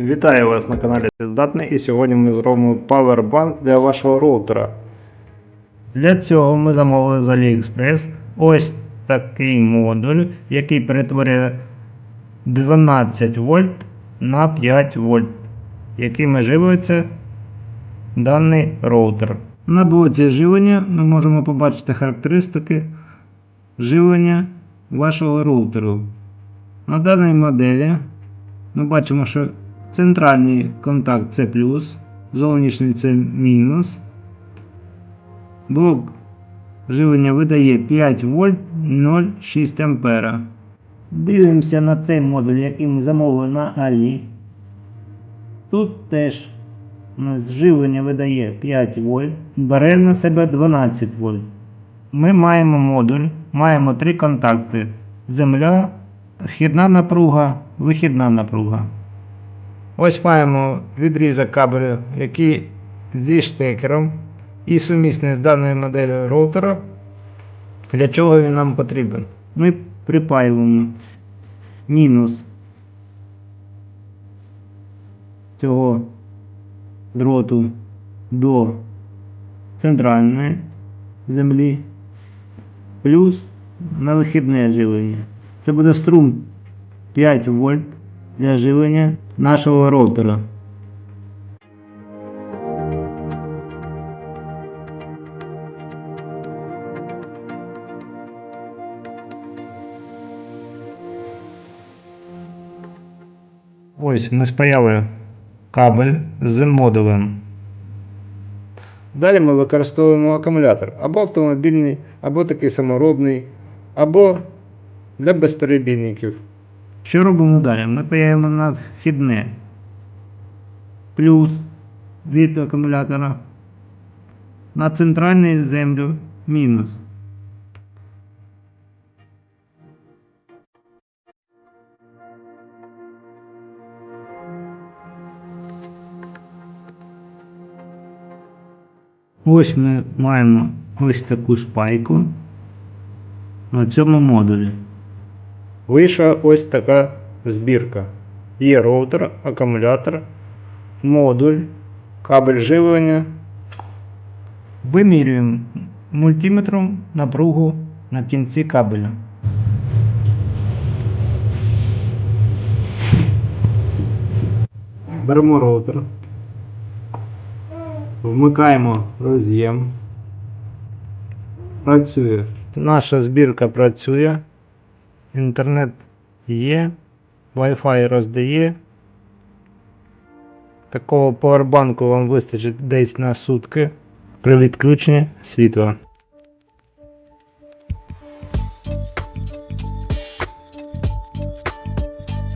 Вітаю вас на каналі Здатний і сьогодні ми зробимо павербанк для вашого роутера. Для цього ми замовили з AliExpress ось такий модуль, який перетворює 12 вольт на 5 вольт, яким живиться даний роутер. На блоці живлення ми можемо побачити характеристики живлення вашого роутеру. На даній моделі ми бачимо, що центральний контакт це плюс, зовнішній це мінус. Блок живлення видає 5 вольт 0,6 ампера. Дивимося на цей модуль, який ми замовили на Алі. Тут теж у нас живлення видає 5 вольт, бере на себе 12 вольт. Ми маємо модуль, маємо три контакти: земля, вхідна напруга, вихідна напруга. Ось маємо відрізок кабелю, який зі штекером і сумісний з даною моделлю роутера. Для чого він нам потрібен? Ми припаюємо мінус цього дроту до центральної землі, плюс на вихідне живлення. Це буде струм 5 вольт для живлення нашого роутера. Ось ми спаяли кабель з модулем. Далі ми використовуємо акумулятор або автомобільний, або такий саморобний, або для безперебійників. Що робимо далі? Ми паяємо на вхідне плюс від акумулятора. На центральний землю мінус. Ось ми маємо ось таку спайку на цьому модулі. Вийшла ось така збірка. Є роутер, акумулятор, модуль, кабель живлення. Вимірюємо мультиметром напругу на кінці кабеля. Беремо роутер. Вмикаємо роз'єм. Працює. Наша збірка працює. Інтернет є, Wi-Fi роздає. Такого пауербанку вам вистачить десь на сутки при відключенні світла.